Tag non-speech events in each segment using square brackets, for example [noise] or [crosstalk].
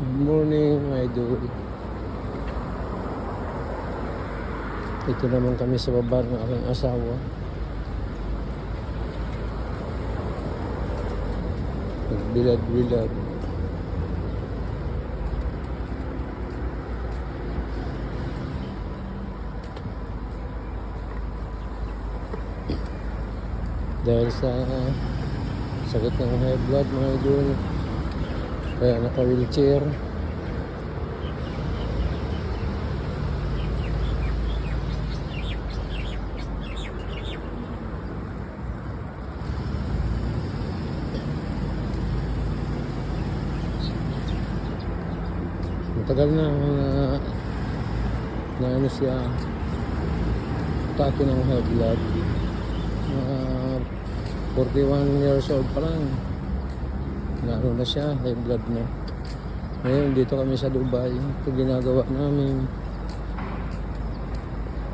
morning, my idol. Ito naman kami sa baba ng aking asawa. Nagbilad-bilad. Dahil sa sakit ng high blood mga idol. Kaya naka-wheelchair. Matagal na na, ano siya atake ng high blood. Mga 41 years old pa lang. Naano na siya, high blood na. Ngayon, dito kami sa Dubai. Ito ginagawa namin.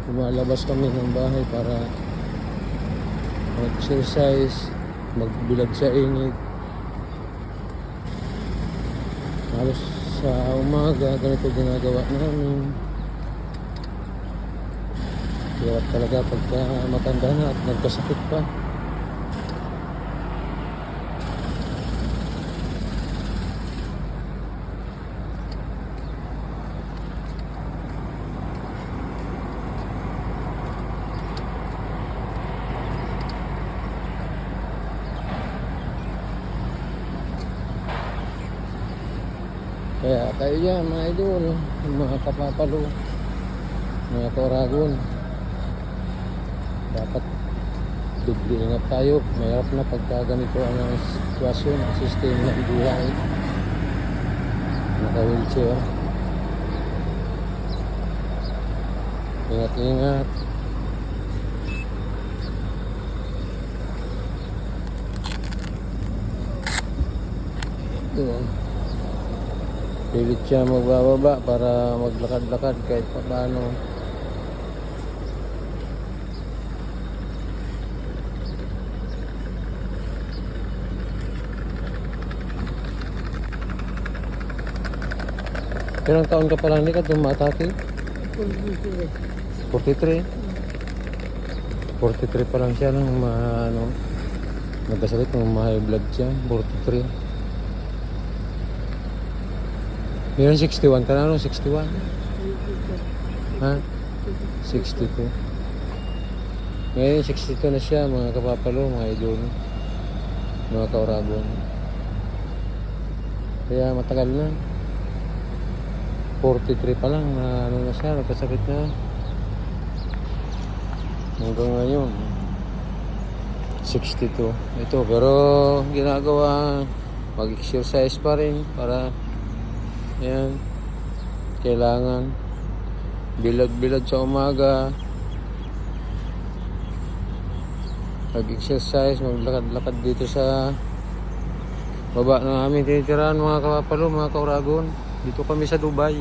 Lumalabas kami ng bahay para mag-exercise, magbilad sa init. Halos sa umaga, ganito ginagawa namin. Hirap talaga pagka matanda na at nagkasakit pa. Kaya kayo yan mga idol, mga kapapalo, mga koragon. Dapat dubli ingat tayo. Mayroon na pagka ganito ang sitwasyon, ang sistema ng buhay. Naka-wheelchair. Ingat-ingat. Doon. Pilit siya magbababa para maglakad-lakad kahit pa paano. Ilang taon ka pala hindi ka tumatake? 43? 43 pa lang siya nung ma, ano, nagkasakit ng high blood siya. 43. Ngayon 61 ka na, no? 61? Ha? 62. Ngayon 62 na siya, mga kapapalo, mga idol. Mga kaurabon. Kaya matagal na. 43 pa lang na ano na siya, nagkasakit na. Hanggang ngayon. 62. Ito, pero ginagawa, mag-exercise pa rin para yan. Kailangan bilad-bilad sa umaga. Mag-exercise, maglakad-lakad dito sa baba ng aming tinitirahan mga kapapalo, mga kauragon. Dito kami sa Dubai.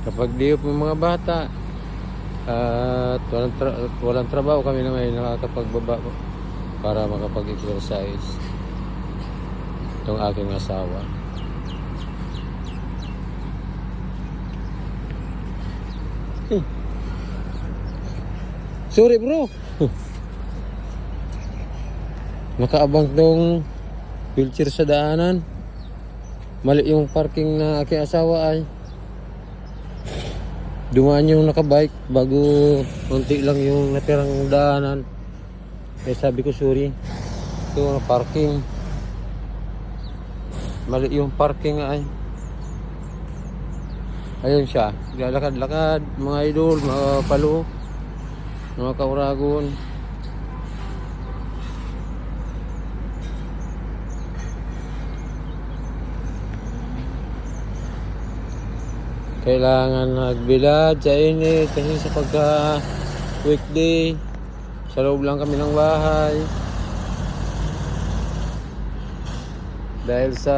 Kapag di po mga bata at walang, tra- walang trabaho kami na may nakakapagbaba para makapag-exercise. Itong aking asawa. Eh. Sorry bro. [laughs] Nakaabang tong wheelchair sa daanan. Mali yung parking na aking asawa ay. Dumaan yung nakabike bago konti lang yung natirang daanan. Kaya sabi ko sorry. Ito na parking. Mali yung parking ay. Ayun siya. Lalakad-lakad, mga idol, mga palo, mga kauragon. Kailangan nagbilad sa init kasi sa pagka weekday sa loob lang kami ng bahay. Dahil sa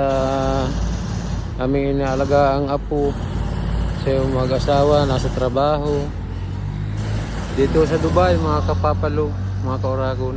aming inaalaga ang apo sa mag-asawa nasa trabaho. Dito sa Dubai, mga kapapalo, mga kauragon.